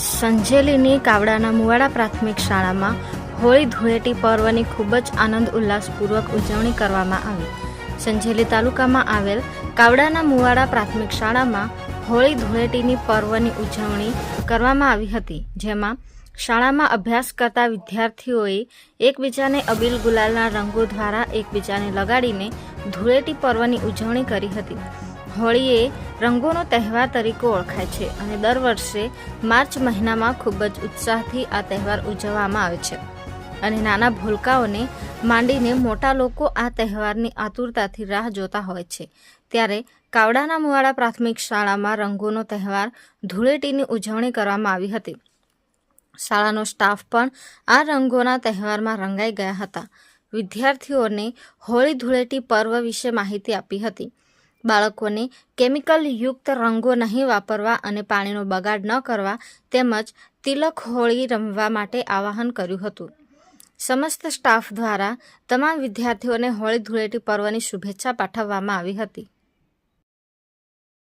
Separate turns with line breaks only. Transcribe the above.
સંજેલીની કાવડાના મુવાડા પ્રાથમિક શાળામાં હોળી ધૂળેટી પર્વની ખૂબ જ આનંદ ઉલ્લાસપૂર્વક ઉજવણી કરવામાં આવી. સંજેલી તાલુકામાં આવેલ કાવડાના મુવાડા પ્રાથમિક શાળામાં હોળી ધૂળેટીની પર્વની ઉજવણી કરવામાં આવી હતી, જેમાં શાળામાં અભ્યાસ કરતા વિદ્યાર્થીઓએ એકબીજાને અબીલ ગુલાલના રંગો દ્વારા એકબીજાને લગાડીને ધૂળેટી પર્વની ઉજવણી કરી હતી. હોળી એ રંગોનો તહેવાર તરીકે ઓળખાય છે અને દર વર્ષે માર્ચ મહિનામાં ખૂબ જ ઉત્સાહથી આ તહેવાર ઉજવવામાં આવે છે. અને નાના ભૂલકાઓને માંડીને મોટા લોકો આ તહેવારની આતુરતાથી રાહ જોતા હોય છે. ત્યારે કાવડાના મુવાડા પ્રાથમિક શાળામાં રંગોનો તહેવાર ધૂળેટીની ઉજવણી કરવામાં આવી હતી. શાળાનો સ્ટાફ પણ આ રંગોના તહેવારમાં રંગાઈ ગયા હતા. વિદ્યાર્થીઓને હોળી ધૂળેટી પર્વ વિશે માહિતી આપી હતી. બાળકોને કેમિકલ યુક્ત રંગો નહીં વાપરવા અને પાણીનો બગાડ ન કરવા તેમજ તિલક હોળી રમવા માટે આવાહન કર્યું હતું. સમસ્ત સ્ટાફ દ્વારા તમામ વિદ્યાર્થીઓને હોળી ધૂળેટી પર્વની શુભેચ્છા પાઠવવામાં આવી હતી.